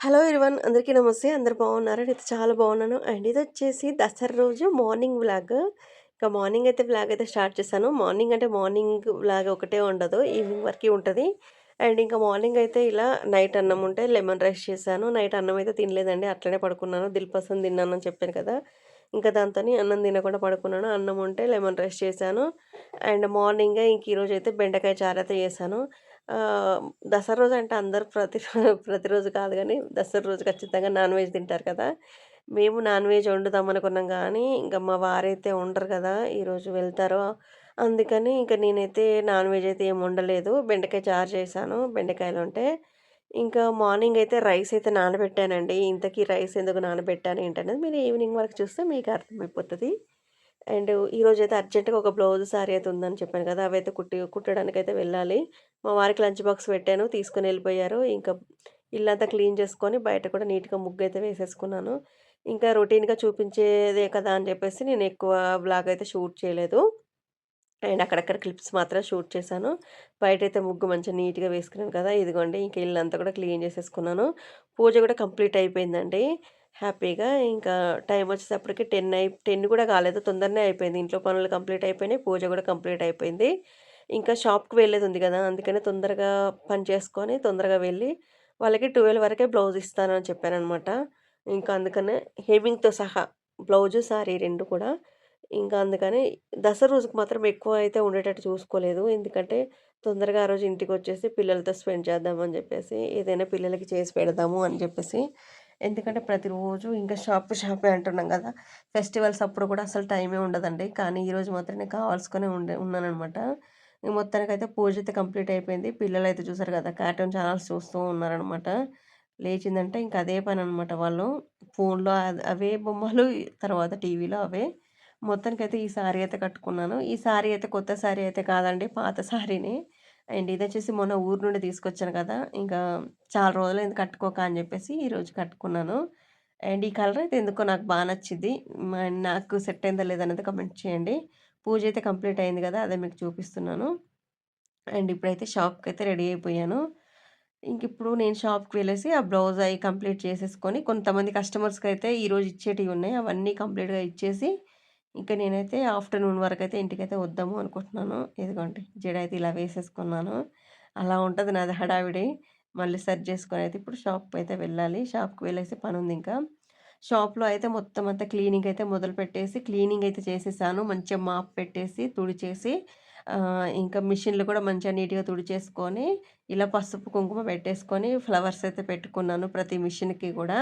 Hello everyone అందరికీ నమస్తే. అందరు బాగున్నారు నేనైతే చాలా బాగున్నాను. అండ్ ఇది వచ్చేసి దసరా రోజు మార్నింగ్ వ్లాగ్. ఇంకా మార్నింగ్ అయితే వ్లాగ్ అయితే స్టార్ట్ చేశాను. మార్నింగ్ అంటే మార్నింగ్ వ్లాగ్ ఒకటే ఉండదు. ఈవినింగ్ వరకు ఉంటుంది అండ్ ఇంకా మార్నింగ్ అయితే ఇలా నైట్ అన్నం ఉంటే లెమన్ రైస్ చేశాను. నైట్ అన్నం అయితే తినలేదండి. అట్లనే పడుకున్నాను. దిల్పసం తిన్నాను అని చెప్పాను కదా! ఇంకా దాంతోని అన్నం తినకుండా పడుకున్నాను. అన్నం ఉంటే లెమన్ రైస్ చేశాను. అండ్ మార్నింగే ఇంక ఈరోజు అయితే బెండకాయ చారు అయితే చేశాను. దసరా రోజు అంటే అందరు ప్రతి ప్రతిరోజు కాదు కానీ దసరా రోజు ఖచ్చితంగా నాన్ వెజ్ తింటారు కదా! మేము నాన్ వెజ్ వండుదాం అనుకున్నాం కానీ ఇంకా మా వారైతే ఉండరు కదా! ఈరోజు వెళ్తారు. అందుకని ఇంకా నేనైతే నాన్ వెజ్ అయితే ఏం ఉండలేదు బెండకాయ చారు చేశాను. బెండకాయలు ఉంటే ఇంకా మార్నింగ్ అయితే రైస్ అయితే నానబెట్టానండి. ఇంతకీ రైస్ ఎందుకు నానబెట్టాను ఏంటనేది మీరు ఈవినింగ్ వరకు చూస్తే మీకు అర్థమైపోతుంది అండ్ ఈరోజైతే అర్జెంట్‌గా ఒక బ్లౌజ్ సారీ అయితే ఉందని చెప్పాను కదా! అవైతే కుట్టి కుట్టడానికైతే వెళ్ళాలి. మా వారికి లంచ్ బాక్స్ పెట్టాను. తీసుకొని వెళ్ళిపోయారు. ఇంకా ఇల్లంతా క్లీన్ చేసుకొని బయట కూడా నీట్‌గా ముగ్గు అయితే వేసేసుకున్నాను. ఇంకా రొటీన్‌గా చూపించేదే కదా అని చెప్పేసి నేను ఎక్కువ బ్లాగ్ అయితే షూట్ చేయలేదు. అండ్ అక్కడక్కడ క్లిప్స్ మాత్రం షూట్ చేశాను. బయటైతే ముగ్గు మంచిగా నీట్‌గా వేసుకున్నాను కదా! ఇదిగోండి ఇంకా ఇల్లంతా కూడా క్లీన్ చేసేసుకున్నాను. పూజ కూడా కంప్లీట్ అయిపోయిందండి. హ్యాపీగా ఇంకా టైం వచ్చేటప్పటికి 10 అయి 10 కూడా కాలేదు. తొందరనే అయిపోయింది. ఇంట్లో పనులు కంప్లీట్ అయిపోయినాయి. పూజ కూడా కంప్లీట్ అయిపోయింది. ఇంకా షాప్‌కి వెళ్ళేది ఉంది కదా! అందుకని తొందరగా పని చేసుకొని తొందరగా వెళ్ళి వాళ్ళకి 12 వరకే బ్లౌజ్ ఇస్తానని చెప్పాననమాట. ఇంకా అందుకనే హెవింగ్తో సహా బ్లౌజు, సారీ రెండు కూడా. ఇంకా అందుకని దసరా రోజుకి మాత్రం ఎక్కువ అయితే ఉండేటట్టు చూసుకోలేదు. ఎందుకంటే తొందరగా ఆ రోజు ఇంటికొచ్చేసి పిల్లలతో స్పెండ్ చేద్దామని చెప్పేసి ఏదైనా పిల్లలకి చేసి పెడదాము అని చెప్పేసి. ఎందుకంటే ప్రతిరోజు ఇంకా షాప్ షాపే అంటున్నాం కదా! ఫెస్టివల్స్ అప్పుడు కూడా అసలు టైమే ఉండదండి. కానీ ఈరోజు మాత్రం నేను కావాల్సుకునే ఉండే ఉన్నాననమాట. మొత్తానికైతే పూజ అయితే కంప్లీట్ అయిపోయింది. పిల్లలు అయితే చూసారు కదా! కార్టూన్ ఛానల్స్ చూస్తూ ఉన్నారనమాట. లేచిందంటే ఇంక అదే పని అనమాట వాళ్ళు. ఫోన్‌లో అవే బొమ్మలు తర్వాత టీవీలో అవే. మొత్తానికైతే ఈ సారీ అయితే కట్టుకున్నాను. ఈ సారీ అయితే కొత్త సారీ అయితే కాదండి. పాత సారీని అండ్ ఇదొచ్చేసి మొన్న ఊరు నుండి తీసుకొచ్చాను కదా! ఇంకా చాలా రోజులైంది కట్టుకోక అని చెప్పేసి ఈరోజు కట్టుకున్నాను. అండ్ ఈ కలర్ అయితే ఎందుకో నాకు బాగా నచ్చింది. నాకు సెట్ అయిందా లేదనేది కమెంట్ చేయండి. పూజ అయితే కంప్లీట్ అయింది కదా! అదే మీకు చూపిస్తున్నాను. అండ్ ఇప్పుడైతే షాప్కి అయితే రెడీ అయిపోయాను. ఇంకిప్పుడు నేను షాప్‌కి వెళ్ళేసి ఆ బ్లౌజ్ అయి కంప్లీట్ చేసేసుకొని కొంతమంది కస్టమర్స్కి అయితే ఈరోజు ఇచ్చేటివి ఉన్నాయి. అవన్నీ కంప్లీట్‌గా ఇచ్చేసి ఇంకా నేనైతే ఆఫ్టర్‌నూన్ వరకు అయితే ఇంటికి ఇంటికైతే వద్దాము అనుకుంటున్నాను. ఇదిగోండి జడ అయితే ఇలా వేసేసుకున్నాను. అలా ఉంటుంది నాది హడావిడి. మళ్ళీ సర్చ్ చేసుకొని అయితే ఇప్పుడు షాప్‌కి అయితే వెళ్ళాలి. షాప్‌కి వెళ్ళేసి పని ఉంది ఇంకా. షాప్‌లో అయితే మొత్తం అంతా క్లీనింగ్ అయితే మొదలుపెట్టేసి క్లీనింగ్ అయితే చేసేసాను. మంచిగా మాప్ పెట్టేసి, తుడిచేసి ఇంకా మిషన్‌లు కూడా మంచిగా నీట్‌గా తుడిచేసుకొని, ఇలా పసుపు, కుంకుమ పెట్టేసుకొని ఫ్లవర్స్ అయితే పెట్టుకున్నాను ప్రతి మిషన్‌కి కూడా.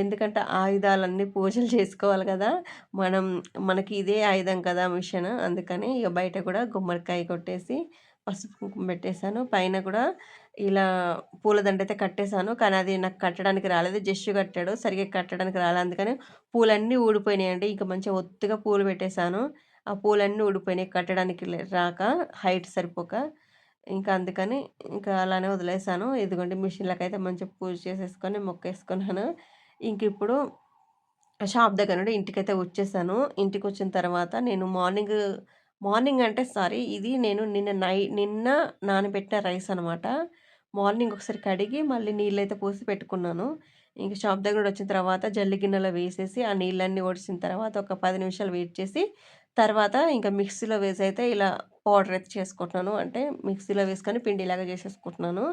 ఎందుకంటే ఆయుధాలన్నీ పూజలు చేసుకోవాలి కదా! మనం మనకి ఇదే ఆయుధం కదా మిషన్. అందుకని ఇక బయట కూడా గుమ్మడికాయ కొట్టేసి, పసుపు, కుంకుమ పెట్టేశాను పైన కూడా ఇలా పూలదండయితే కట్టేసాను. కానీ అది నాకు కట్టడానికి రాలేదు. జస్ట్ కట్టాడు. సరిగ్గా కట్టడానికి రాలేదు అందుకని పూలన్నీ ఊడిపోయినాయండి. ఇంక మంచిగా ఒత్తుగా పూలు పెట్టేశాను ఆ పూలన్నీ ఊడిపోయినాయి కట్టడానికి రాక హైట్ సరిపోక. ఇంకా అందుకని ఇంకా అలానే వదిలేసాను. ఇదిగోండి మిషన్‌లకైతే మంచిగా పూజ చేసేసుకొని మొక్కేసుకున్నాను. ఇంకిప్పుడు షాప్ దగ్గర నుండి ఇంటికైతే వచ్చేసాను. ఇంటికి వచ్చిన తర్వాత నేను మార్నింగ్ మార్నింగ్ అంటే సారీ ఇది నేను నిన్న నై నిన్న నానబెట్టిన రైస్ అనమాట. మార్నింగ్ ఒకసారి కడిగి మళ్ళీ నీళ్ళైతే పోసి పెట్టుకున్నాను. ఇంక షాప్ దగ్గర నుండి వచ్చిన తర్వాత జల్లి గిన్నెలో వేసేసి ఆ నీళ్ళన్నీ ఒడిసిన తర్వాత ఒక పది నిమిషాలు వెయిట్ చేసి, తర్వాత ఇంకా మిక్సీలో వేసి అయితే ఇలా పౌడర్ అయితే చేసుకుంటున్నాను. అంటే మిక్సీలో వేసుకొని పిండిలాగా చేసేసుకుంటున్నాను.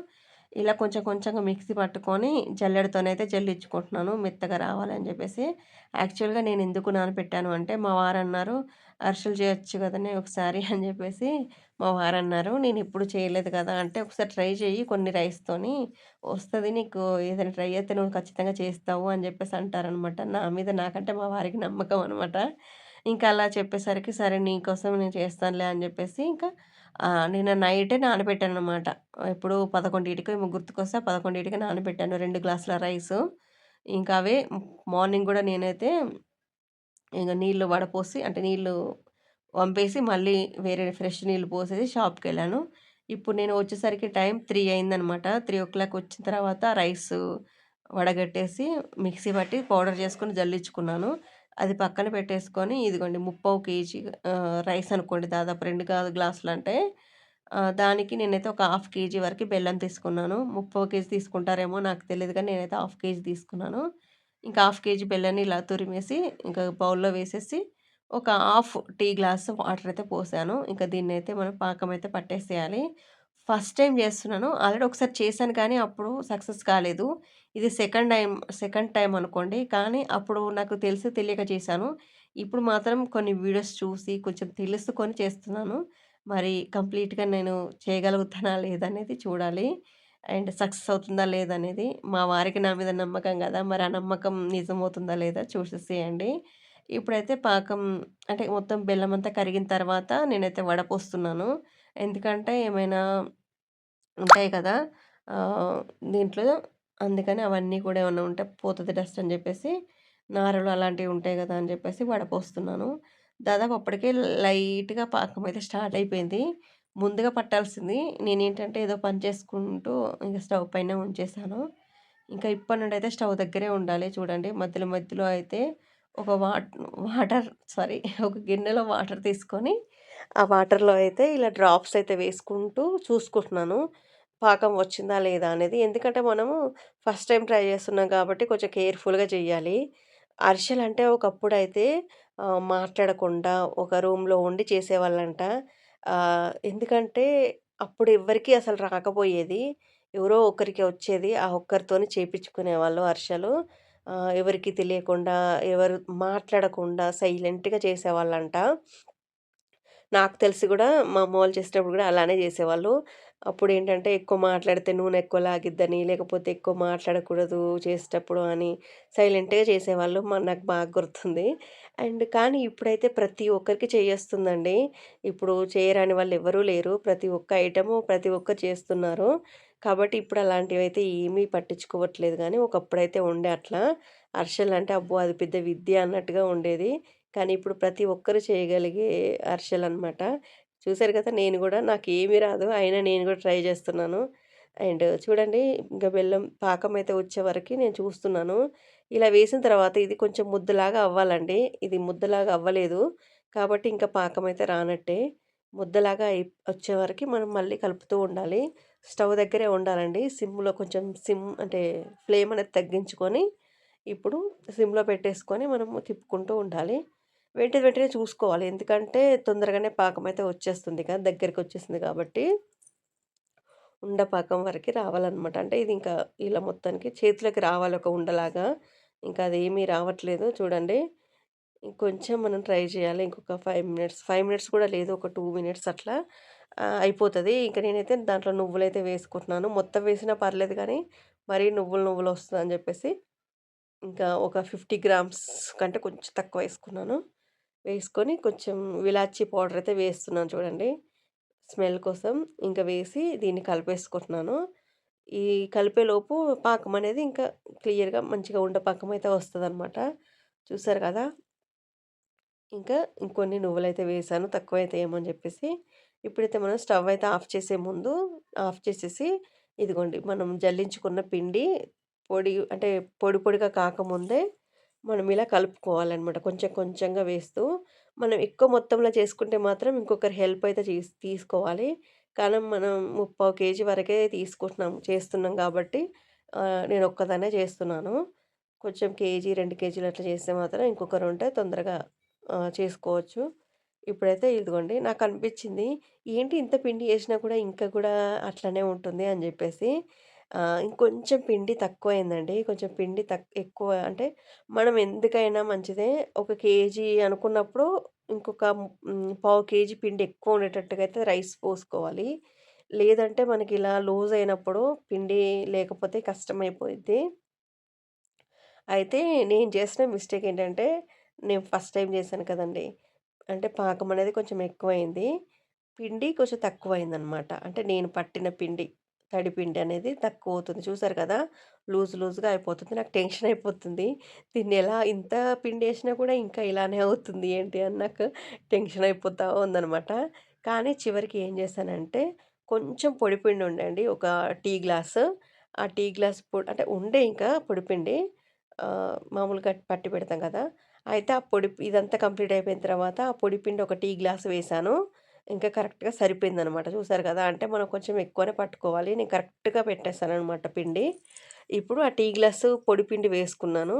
ఇలా కొంచెం కొంచెంగా మిక్సీ పట్టుకొని జల్లెడతోనైతే జల్లించుకుంటున్నాను మెత్తగా రావాలని చెప్పేసి. యాక్చువల్‌గా నేను ఎందుకు నానపెట్టాను అంటే మా వారన్నారు, "అరిసెలు చేయొచ్చు కదనే ఒకసారి" అని చెప్పేసి మా వారన్నారు. నేనెప్పుడు చేయలేదు కదా! అంటే "ఒకసారి ట్రై చెయ్యి కొన్ని రైస్‌తోని వస్తుంది నీకు ఏదైనా ట్రై అయితే నువ్వు ఖచ్చితంగా చేస్తావు" అని చెప్పేసి అంటారనమాట. నా మీద నాకంటే మా వారికి నమ్మకం అనమాట. ఇంకా అలా చెప్పేసరికి సరే నీకోసం నేను చేస్తానులే అని చెప్పేసి ఇంకా నేను నిన్న నైటే నానబెట్టాననమాట. ఎప్పుడు 11:00కో ఏమో గుర్తుకొస్తే 11:00కి నానబెట్టాను రెండు గ్లాసుల రైసు. ఇంకా అవే మార్నింగ్ కూడా నేనైతే ఇంకా నీళ్ళు వడపోసి అంటే నీళ్ళు పంపేసి మళ్ళీ వేరే ఫ్రెష్ నీళ్ళు పోసేసి షాప్‌కెళ్ళాను. ఇప్పుడు నేను వచ్చేసరికి టైం త్రీ అయిందనమాట. 3:00 వచ్చిన తర్వాత రైసు వడగట్టేసి మిక్సీ పట్టి పౌడర్ చేసుకుని జల్లించుకున్నాను. అది పక్కన పెట్టేసుకొని ఇదిగోండి ముప్పావు కేజీ రైస్ అనుకోండి దాదాపు రెండు కాదు గ్లాసులు అంటే దానికి నేనైతే ఒక హాఫ్ కేజీ వరకు బెల్లం తీసుకున్నాను. ముప్పావు కేజీ తీసుకుంటారేమో నాకు తెలియదు కానీ నేనైతే హాఫ్ కేజీ తీసుకున్నాను. ఇంకా హాఫ్ కేజీ బెల్లాన్ని ఇలా తురిమేసి ఇంకా బౌల్‌లో వేసేసి ఒక హాఫ్ టీ గ్లాస్ వాటర్ అయితే పోసాను. ఇంకా దీన్నైతే మనం పాకం అయితే పట్టేసేయాలి. ఫస్ట్ టైం చేస్తున్నాను. ఆల్రెడీ ఒకసారి చేశాను కానీ అప్పుడు సక్సెస్ కాలేదు. ఇది సెకండ్ టైం సెకండ్ టైం అనుకోండి. కానీ అప్పుడు నాకు తెలిసి తెలియక చేశాను. ఇప్పుడు మాత్రం కొన్ని వీడియోస్ చూసి కొంచెం తెలుసుకొని చేస్తున్నాను. మరి కంప్లీట్‌గా నేను చేయగలుగుతానా లేదనేది చూడాలి. అండ్ సక్సెస్ అవుతుందా లేదనేది. మా వారికి నా మీద నమ్మకం కదా మరి ఆ నమ్మకం నిజమవుతుందా లేదా చూసేసేయండి. ఇప్పుడైతే పాకం అంటే మొత్తం బెల్లం అంతా కరిగిన తర్వాత నేనైతే వడపోస్తున్నాను. ఎందుకంటే ఏమైనా ఉంటాయి కదా! దీంట్లో అందుకని అవన్నీ కూడా ఏమన్నా ఉంటే పోతది డస్ట్ అని చెప్పేసి నారలు అలాంటివి ఉంటాయి కదా అని చెప్పేసి వడపోస్తున్నాను. దాదాపు అప్పటికే లైట్‌గా పాకం అయితే స్టార్ట్ అయిపోయింది. ముందుగా పట్టాల్సింది నేనేంటంటే ఏదో పని చేసుకుంటూ ఇంక స్టవ్ పైన ఉంచేసాను. ఇంకా ఇప్పటి నుండి అయితే స్టవ్ దగ్గరే ఉండాలి చూడండి. మధ్యలో మధ్యలో అయితే ఒక వాట్ వాటర్ సారీ ఒక గిన్నెలో వాటర్ తీసుకొని ఆ వాటర్‌లో అయితే ఇలా డ్రాప్స్ అయితే వేసుకుంటూ చూసుకుంటున్నాను. పాకం వచ్చిందా లేదా అనేది. ఎందుకంటే మనము ఫస్ట్ టైం ట్రై చేస్తున్నాం కాబట్టి కొంచెం కేర్‌ఫుల్‌గా చేయాలి. అరిసెలంటే ఒకప్పుడు అయితే మాట్లాడకుండా ఒక రూమ్‌లో ఉండి చేసేవాళ్ళంట. ఎందుకంటే అప్పుడు ఎవ్వరికీ అసలు రాకపోయేది. ఎవరో ఒకరికి వచ్చేది. ఆ ఒక్కరితోని చేపించుకునేవాళ్ళు అరిసెలు. ఎవరికి తెలియకుండా, ఎవరు మాట్లాడకుండా సైలెంట్‌గా చేసేవాళ్ళంట. నాకు తెలిసి కూడా మా అమ్మ వాళ్ళు చేసేటప్పుడు కూడా అలానే చేసేవాళ్ళు అప్పుడు ఏంటంటే ఎక్కువ మాట్లాడితే నూనె ఎక్కువ లాగిద్దని, లేకపోతే ఎక్కువ మాట్లాడకూడదు చేసేటప్పుడు అని సైలెంట్‌గా చేసేవాళ్ళు. మ నాకు బాగా గుర్తుంది. అండ్ కానీ ఇప్పుడైతే ప్రతి ఒక్కరికి చేయొస్తుందండి ఇప్పుడు చేయరాని వాళ్ళు ఎవరూ లేరు. ప్రతి ఒక్క ఐటము ప్రతి ఒక్కరు చేస్తున్నారు. కాబట్టి ఇప్పుడు అలాంటివి అయితే ఏమీ పట్టించుకోవట్లేదు కానీ ఒకప్పుడైతే ఉండే అట్లా. అరిసెలంటే అబ్బో! అది పెద్ద విద్య అన్నట్టుగా ఉండేది. కానీ ఇప్పుడు ప్రతి ఒక్కరు చేయగలిగే అరిసెలనమాట. చూశారు కదా! నేను కూడా నాకు ఏమీ రాదు. అయినా నేను కూడా ట్రై చేస్తున్నాను అండ్ చూడండి ఇంకా బెల్లం పాకమైతే వచ్చే వరకు నేను చూస్తున్నాను. ఇలా వేసిన తర్వాత ఇది కొంచెం ముద్దలాగా అవ్వాలండి. ఇది ముద్దలాగా అవ్వలేదు. కాబట్టి ఇంకా పాకం అయితే రానట్టే. ముద్దలాగా అయి వచ్చే వరకు మనం మళ్ళీ కలుపుతూ ఉండాలి. స్టవ్ దగ్గరే ఉండాలండి. సిమ్‌లో కొంచెం సిమ్ అంటే ఫ్లేమ్ అనేది తగ్గించుకొని, ఇప్పుడు సిమ్‌లో పెట్టేసుకొని మనము తిప్పుకుంటూ ఉండాలి. వెంటనే వెంటనే చూసుకోవాలి. ఎందుకంటే తొందరగానే పాకమైతే వచ్చేస్తుంది కదా! దగ్గరికొచ్చేసింది కాబట్టి. ఉండ పాకం వరకు రావాలనమాట. అంటే ఇది ఇంకా ఇలా మొత్తానికి చేతిలోకి రావాలి ఒక ఉండలాగా. ఇంకా అది ఏమీ రావట్లేదు చూడండి. ఇంకొంచెం మనం ట్రై చేయాలి. ఇంకొక ఫైవ్ మినిట్స్, ఫైవ్ మినిట్స్ కూడా లేదు. ఒక టూ మినిట్స్ అట్లా అయిపోతుంది ఇంకా ఇంక నేనైతే దాంట్లో నువ్వులైతే వేసుకుంటున్నాను. మొత్తం వేసినా పర్లేదు కానీ, మరీ నువ్వులు నువ్వులు వస్తుందని చెప్పేసి, ఇంకా ఒక 50 గ్రామ్స్ కంటే కొంచెం తక్కువ వేసుకున్నాను. వేసుకొని కొంచెం విలాచి పౌడర్ అయితే వేస్తున్నాను చూడండి. స్మెల్ కోసం. ఇంకా వేసి దీన్ని కలిపేసుకుంటున్నాను. ఈ కలిపేలోపు పాకం అనేది ఇంకా క్లియర్‌గా మంచిగా ఉండ పాకం అయితే వస్తుంది అనమాట చూసారు కదా! ఇంకా ఇంకొన్ని నువ్వులైతే తక్కువ తక్కువైతే ఏమో అని చెప్పేసి. ఇప్పుడైతే మనం స్టవ్ అయితే ఆఫ్ చేసే ముందు ఆఫ్ చేసేసి ఇదిగోండి మనం జల్లించుకున్న పిండి పొడి అంటే పొడి పొడిగా కాకముందే మనం ఇలా కలుపుకోవాలన్నమాట కొంచెం కొంచెంగా వేస్తూ మనం ఎక్కువ మొత్తంలో చేసుకుంటే మాత్రం ఇంకొకరి హెల్ప్ అయితే తీస్ తీసుకోవాలి. కానీ మనం ముప్పై కేజీ వరకే తీసుకుంటున్నాం చేస్తున్నాం కాబట్టి నేను ఒక్కదానే చేస్తున్నాను. కొంచెం కేజీ, రెండు కేజీలు అట్లా చేస్తే మాత్రం ఇంకొకరు ఉంటే తొందరగా చేసుకోవచ్చు. ఇప్పుడైతే ఇదిగోండి నాకు అనిపించింది ఏంటి ఇంత పిండి వేసినా కూడా ఇంకా కూడా అట్లనే ఉంటుంది అని చెప్పేసి ఆహ్, ఇంకొంచెం పిండి తక్కువయిందండి. కొంచెం పిండి తక్ ఎక్కువ అంటే మనం ఎందుకైనా మంచిదే ఒక కేజీ అనుకున్నప్పుడు ఇంకొక హ్మ్, పావు కేజీ పిండి ఎక్కువ ఉండేటట్టుగా అయితే రైస్ పోసుకోవాలి. లేదంటే మనకిలా లూజ్ అయినప్పుడు పిండి లేకపోతే కష్టమైపోయిద్ది. అయితే నేను చేసిన మిస్టేక్ ఏంటంటే, నేను ఫస్ట్ టైమ్ చేశాను కదండీ! అంటే పాకం అనేది కొంచెం ఎక్కువయింది. పిండి కొంచెం తక్కువయిందనమాట. అంటే నేను పట్టిన పిండి, తడిపిండి అనేది తక్కువ అవుతుంది చూసారు కదా! లూజ్ లూజ్‌గా అయిపోతుంది. నాకు టెన్షన్ అయిపోతుంది. దీన్ని ఎలా ఇంత పిండి వేసినా కూడా ఇంకా ఇలానే అవుతుంది ఏంటి అని నాకు టెన్షన్ అయిపోతా ఉందనమాట. కానీ చివరికి ఏం చేశానంటే, కొంచెం పొడిపిండి ఉండండి ఒక టీ గ్లాసు. ఆ టీ గ్లాస్ పొడి అంటే ఉండే ఇంకా పొడిపిండి. మామూలుగా పట్టి పెడతాం కదా! అయితే ఆ పొడి ఇదంతా కంప్లీట్ అయిపోయిన తర్వాత ఆ పొడిపిండి ఒక టీ గ్లాస్ వేశాను. ఇంకా కరెక్ట్‌గా సరిపోయిందనమాట. చూసారు కదా! అంటే మనం కొంచెం ఎక్కువనే పట్టుకోవాలి. నేను కరెక్ట్‌గా పెట్టేస్తాను అనమాట పిండి. ఇప్పుడు ఆ టీ గ్లాసు పొడి పిండి వేసుకున్నాను.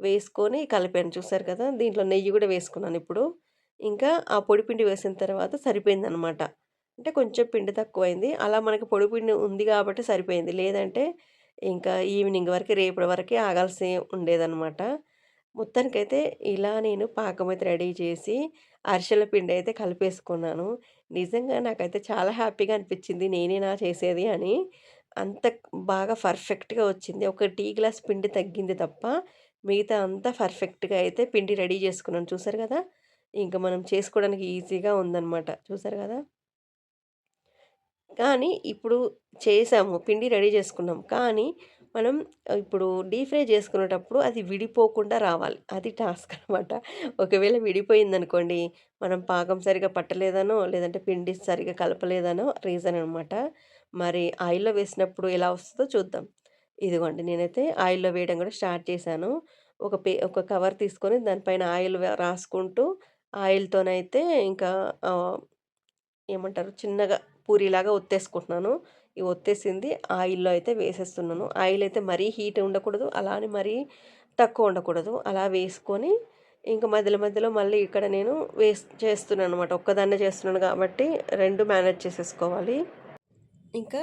వేసుకొని కలిపాను చూసారు కదా! దీంట్లో నెయ్యి కూడా వేసుకున్నాను ఇప్పుడు ఇంకా ఆ పొడి పిండి వేసిన తర్వాత సరిపోయింది అనమాట అంటే కొంచెం పిండి తక్కువైంది. అలా మనకి పొడి పిండి ఉంది కాబట్టి సరిపోయింది. లేదంటే ఇంకా ఈవినింగ్ వరకు రేపటి వరకు ఆగాల్సి ఉండేదనమాట. మొత్తానికైతే ఇలా నేను పాకం అయితే రెడీ చేసి అరిసెల పిండయితే కలిపేసుకున్నాను. నిజంగా నాకైతే చాలా హ్యాపీగా అనిపిచ్చింది. నేనేనా చేసేది అని. అంత బాగా పర్ఫెక్ట్‌గా వచ్చింది. ఒక టీ గ్లాస్ పిండి తగ్గింది తప్ప, మిగతా అంతా పర్ఫెక్ట్‌గా అయితే పిండి రెడీ చేసుకున్నాను. చూసారు కదా ఇంక మనం చేసుకోవడానికి ఈజీగా ఉందనమాట. చూసారు కదా కానీ ఇప్పుడు చేసాము. పిండి రెడీ చేసుకున్నాం. కానీ మనం ఇప్పుడు డీప్ ఫ్రై చేసుకునేటప్పుడు అది విడిపోకుండా రావాలి. అది టాస్క్ అనమాట. ఒకవేళ విడిపోయిందనుకోండి, మనం పాకం సరిగ్గా పట్టలేదనో, లేదంటే పిండి సరిగా కలపలేదనో రీజన్ అనమాట. మరి ఆయిల్‌లో వేసినప్పుడు ఎలా వస్తుందో చూద్దాం. ఇదిగోండి నేనైతే ఆయిల్‌లో వేయడం కూడా స్టార్ట్ చేశాను. ఒక పే ఒక కవర్ తీసుకొని దానిపైన ఆయిల్ రాసుకుంటూ ఆయిల్‌తోనైతే ఇంకా ఏమంటారు చిన్నగా పూరిలాగా ఒత్తేసుకుంటున్నాను. ఇవి ఒత్తేసింది ఆయిల్‌లో అయితే వేసేస్తున్నాను. ఆయిల్ అయితే మరీ హీట్ ఉండకూడదు. అలా అని మరీ తక్కువ ఉండకూడదు. అలా వేసుకొని ఇంకా మధ్యలో మధ్యలో మళ్ళీ ఇక్కడ నేను వేస్ చేస్తున్నాననమాట. ఒక్కదాన్నే చేస్తున్నాను కాబట్టి రెండు మేనేజ్ చేసేసుకోవాలి. ఇంకా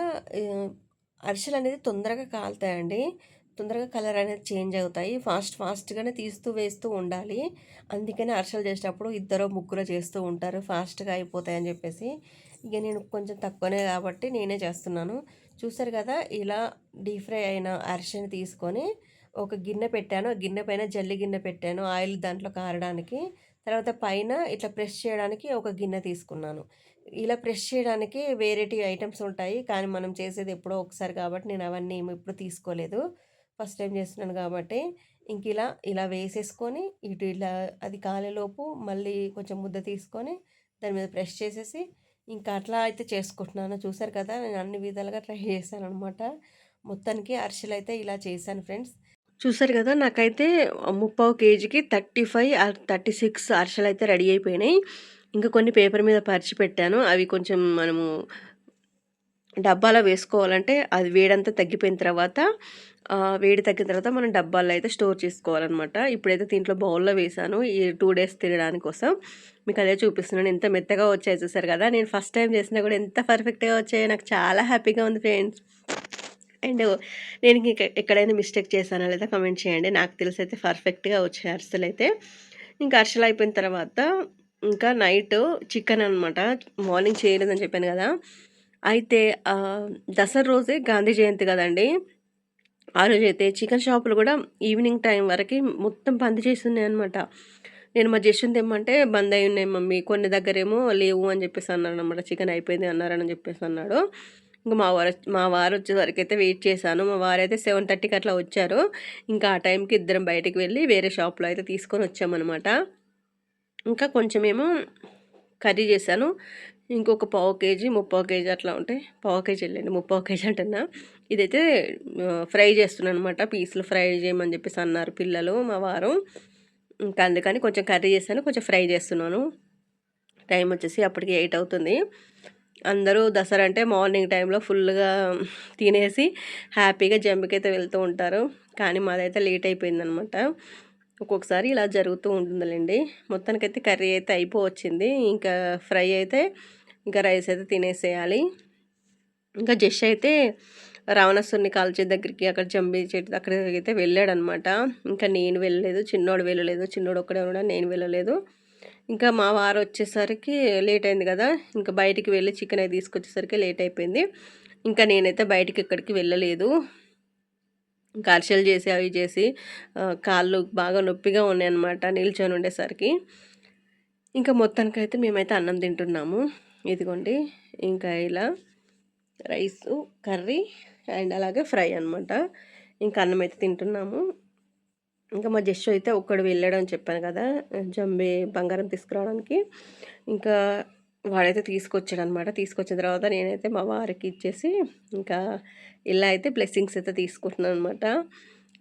అరిసెలు అనేది తొందరగా కాలుతాయండి. తొందరగా కలర్ అనేది చేంజ్ అవుతాయి. ఫాస్ట్ ఫాస్ట్‌గానే తీస్తూ వేస్తూ ఉండాలి. అందుకని అరిసెలు చేసేటప్పుడు ఇద్దరు ముగ్గురు చేస్తూ ఉంటారు. ఫాస్ట్‌గా అయిపోతాయని చెప్పేసి. ఇక నేను కొంచెం తక్కువనే కాబట్టి నేనే చేస్తున్నాను. చూసారు కదా! ఇలా డీప్ ఫ్రై అయిన అరిసెని తీసుకొని ఒక గిన్నె పెట్టాను. ఆ గిన్నె పైన జల్లి గిన్నె పెట్టాను. ఆయిల్ దాంట్లో కారడానికి. తర్వాత పైన ఇట్లా ప్రెస్ చేయడానికి ఒక గిన్నె తీసుకున్నాను. ఇలా ప్రెస్ చేయడానికి వేరైటీ ఐటమ్స్ ఉంటాయి. కానీ మనం చేసేది ఎప్పుడో ఒకసారి కాబట్టి నేను అవన్నీ ఏమి ఎప్పుడు తీసుకోలేదు. ఫస్ట్ టైం చేస్తున్నాను కాబట్టి ఇంక ఇలా, ఇలా వేసేసుకొని ఇటు ఇలా అది కాలేలోపు మళ్ళీ కొంచెం ముద్ద తీసుకొని దాని మీద ప్రెస్ చేసేసి ఇంకా అట్లా అయితే చేసుకుంటున్నాను. చూసారు కదా! నేను అన్ని విధాలుగా ట్రై చేశాననమాట. మొత్తానికి అరిసెలు అయితే ఇలా చేశాను ఫ్రెండ్స్. చూసారు కదా! నాకైతే ముప్పావు కేజీకి థర్టీ ఫైవ్ థర్టీ సిక్స్ అరిసెలు అయితే రెడీ అయిపోయినాయి. ఇంకా కొన్ని పేపర్ మీద పరిచి పెట్టాను. అవి కొంచెం మనము డబ్బాలో వేసుకోవాలంటే అది వేడంతా తగ్గిపోయిన తర్వాత వేడి తగ్గిన తర్వాత మనం డబ్బాల్లో అయితే స్టోర్ చేసుకోవాలనమాట. ఇప్పుడైతే దీంట్లో బౌల్‌లో వేసాను ఈ టూ డేస్ తినడానికి కోసం. మీకు అదే చూపిస్తున్నాను. ఎంత మెత్తగా వచ్చాయి చూసారు కదా! నేను ఫస్ట్ టైం చేసినా కూడా ఎంత పర్ఫెక్ట్‌గా వచ్చాయో నాకు చాలా హ్యాపీగా ఉంది ఫ్రెండ్స్. అండ్ నేను ఇంక ఎక్కడైనా మిస్టేక్ చేశానా లేదా కమెంట్ చేయండి. నాకు తెలిసి అయితే పర్ఫెక్ట్‌గా వచ్చాయి అయితే ఇంకా అరిసెలు అయిపోయిన తర్వాత ఇంకా నైట్ చికెన్ అనమాట. మార్నింగ్ చేయలేదని చెప్పాను కదా! అయితే దసరా రోజే గాంధీ జయంతి కదండీ! ఆ రోజు అయితే చికెన్ షాపులు కూడా ఈవినింగ్ టైం వరకు మొత్తం బంద్ చేసున్నాయనమాట. నేను మా జస్ట్‌ని తెమ్మంటే బంద్ అయి ఉన్నాయి మమ్మీ. కొన్ని దగ్గరేమో లేవు అని చెప్పేసి అన్నాడనమాట. చికెన్ అయిపోయింది అన్నారని చెప్పేసి అన్నాడు. ఇంకా మా వారు మా వారు వచ్చేసరికి అయితే వెయిట్ చేశాను. మా వారైతే 7:30కి అట్లా వచ్చారు. ఇంకా ఆ టైంకి ఇద్దరం బయటికి వెళ్ళి వేరే షాప్‌లో అయితే తీసుకొని వచ్చామనమాట. ఇంకా కొంచెమేమో కర్రీ చేశాను. ఇంకొక పావు కేజీ, ముప్పావు కేజీ అట్లా ఉంటే పావు కేజీ వెళ్ళండి ముప్పావు కేజీ అంటున్నా. ఇదైతే ఫ్రై చేస్తున్నాను అనమాట పీసులు ఫ్రై చేయమని చెప్పేసి అన్నారు పిల్లలు, మా వారు. ఇంకా అందుకని కొంచెం కర్రీ చేస్తాను కొంచెం ఫ్రై చేస్తున్నాను. టైం వచ్చేసి అప్పటికి ఎయిట్ అవుతుంది. అందరూ దసరా అంటే మార్నింగ్ టైంలో ఫుల్‌గా తినేసి హ్యాపీగా జిమ్‌కైతే వెళ్తూ ఉంటారు. కానీ మాదైతే లేట్ అయిపోయిందనమాట. ఒక్కొక్కసారి ఇలా జరుగుతూ ఉంటుందిలేండి మొత్తానికైతే కర్రీ అయితే అయిపోవచ్చింది. ఇంకా ఫ్రై అయితే ఇంకా రైస్ అయితే తినేసేయాలి. ఇంకా జస్ట్ అయితే రావణాసురుడిని కాల్చే దగ్గరికి అక్కడ జంబి చెట్టు అయితే వెళ్ళాడనమాట. ఇంకా నేను వెళ్ళలేదు. చిన్నోడు వెళ్ళలేదు. చిన్నోడు ఒక్కడే ఉన్నాడు. నేను వెళ్ళలేదు. ఇంకా మా వారు వచ్చేసరికి లేట్ అయింది కదా! ఇంకా బయటికి వెళ్ళి చికెన్ అయితే తీసుకొచ్చేసరికి లేట్ అయిపోయింది. ఇంకా నేనైతే బయటికి ఎక్కడికి వెళ్ళలేదు. ఇంకా అరిసెలు చేసి అవి చేసి కాళ్ళు బాగా నొప్పిగా ఉన్నాయన్నమాట నిల్చొని ఉండేసరికి. ఇంకా మొత్తానికైతే మేమైతే అన్నం తింటున్నాము. ఇదిగోండి ఇంకా ఇలా రైసు, కర్రీ అండ్ అలాగే ఫ్రై అనమాట. ఇంకా అన్నం అయితే తింటున్నాము. ఇంకా మా జస్ట్ అయితే ఒక్కడు వెళ్ళాడని చెప్పాను కదా! జంబే బంగారం తీసుకురావడానికి. ఇంకా వాడైతే తీసుకొచ్చాడనమాట. తీసుకొచ్చిన తర్వాత నేనైతే మా వారికి ఇచ్చేసి ఇంకా ఇలా అయితే బ్లెస్సింగ్స్ అయితే తీసుకుంటున్నాను అనమాట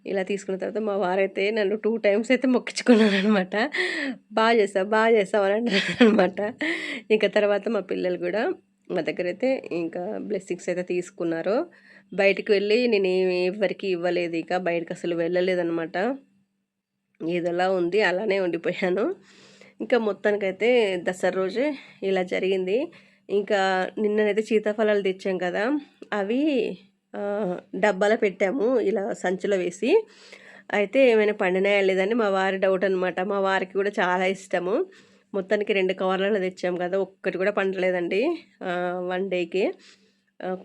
ఇలా తీసుకున్న తర్వాత మా వారైతే నన్ను టూ టైమ్స్ అయితే మొక్కించుకున్నాను అనమాట బాగా చేసావు బాగా చేసావు అని అంటారు అనమాట ఇంకా తర్వాత మా పిల్లలు కూడా మా దగ్గర అయితే ఇంకా బ్లెస్సింగ్స్ అయితే తీసుకున్నారు. బయటికి వెళ్ళి నేను ఎవరికి ఇవ్వలేదు ఇక బయటకు అసలు వెళ్ళలేదనమాట. ఏదోలా ఉంది అలానే ఉండిపోయాను. ఇంకా మొత్తానికైతే దసరా రోజే ఇలా జరిగింది. ఇంకా నిన్ననైతే సీతాఫలాలు తెచ్చాం కదా అవి డబ్బాలో పెట్టాము ఇలా సంచిలో వేసి. అయితే ఏమైనా పండినాయా లేదని మా వారి డౌట్ అనమాట మా వారికి కూడా చాలా ఇష్టము. మొత్తానికి రెండు కవర్లలో తెచ్చాము కదా ఒక్కటి కూడా పండలేదండి వన్ డేకి.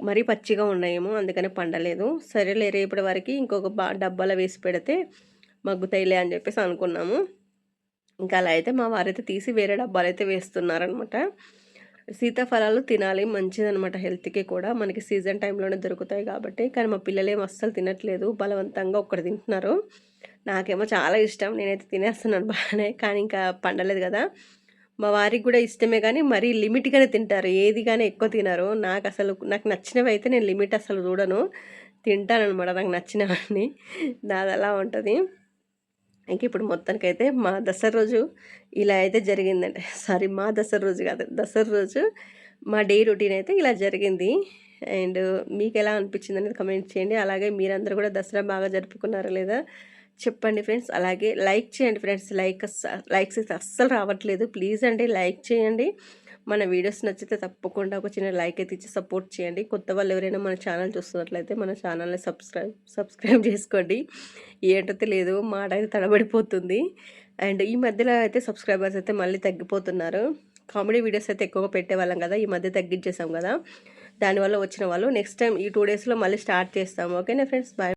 మరీ పచ్చిగా ఉన్నాయేమో అందుకని పండలేదు. సరేలే రేపటి వరకు ఇంకొక బా డబ్బాలో వేసి పెడితే మగ్గుతాయిలే అని చెప్పేసి అనుకున్నాము. ఇంకా అలా అయితే మా వారైతే తీసి వేరే డబ్బాలు అయితే వేస్తున్నారనమాట. సీతాఫలాలు తినాలి మంచిదనమాట హెల్త్కి కూడా. మనకి సీజన్ టైంలోనే దొరుకుతాయి కాబట్టి. కానీ మా పిల్లలు అస్సలు తినట్లేదు. బలవంతంగా ఒక్కటి తింటున్నారు. నాకేమో చాలా ఇష్టం. నేనైతే తినేస్తున్నాను బాగానే. కానీ ఇంకా పండలేదు కదా. మా వారికి కూడా ఇష్టమే కానీ మరీ లిమిట్గానే తింటారు. ఏది కానీ ఎక్కువ తినరు. నాకు అసలు నాకు నచ్చినవి అయితే నేను లిమిట్ అసలు చూడను. తింటానమాట నాకు నచ్చినవన్నీ. నాది అలా ఉంటుంది. ఇంక ఇప్పుడు మొత్తానికైతే మా దసరా రోజు ఇలా అయితే జరిగిందండి సారీ మా దసరా రోజు కాదు దసరా రోజు మా డే రొటీన్ అయితే ఇలా జరిగింది. అండ్ మీకు ఎలా అనిపించింది అనేది కమెంట్ చేయండి. అలాగే మీరందరూ కూడా దసరా బాగా జరుపుకున్నారా లేదా చెప్పండి ఫ్రెండ్స్. అలాగే లైక్ చేయండి ఫ్రెండ్స్. లైక్ లైక్స్ అయితే అస్సలు రావట్లేదు. ప్లీజ్ అండి లైక్ చేయండి. మన వీడియోస్ నచ్చితే తప్పకుండా ఒక చిన్న లైక్ అయితే ఇచ్చి సపోర్ట్ చేయండి. కొత్త వాళ్ళు ఎవరైనా మన ఛానల్ చూస్తున్నట్లయితే మన ఛానల్ని సబ్స్క్రైబ్ సబ్స్క్రైబ్ చేసుకోండి. ఏంటో తెలియదు మాట అయితే తడబడిపోతుంది. అండ్ ఈ మధ్యలో అయితే సబ్స్క్రైబర్స్ అయితే మళ్ళీ తగ్గిపోతున్నారు. కామెడీ వీడియోస్ అయితే ఎక్కువగా పెట్టేవాళ్ళం కదా ఈ మధ్య తగ్గించేసాం కదా. దానివల్ల వచ్చిన వాళ్ళు నెక్స్ట్ టైం ఈ టూ డేస్లో మళ్ళీ స్టార్ట్ చేస్తాము. ఓకేనా ఫ్రెండ్స్ బాయ్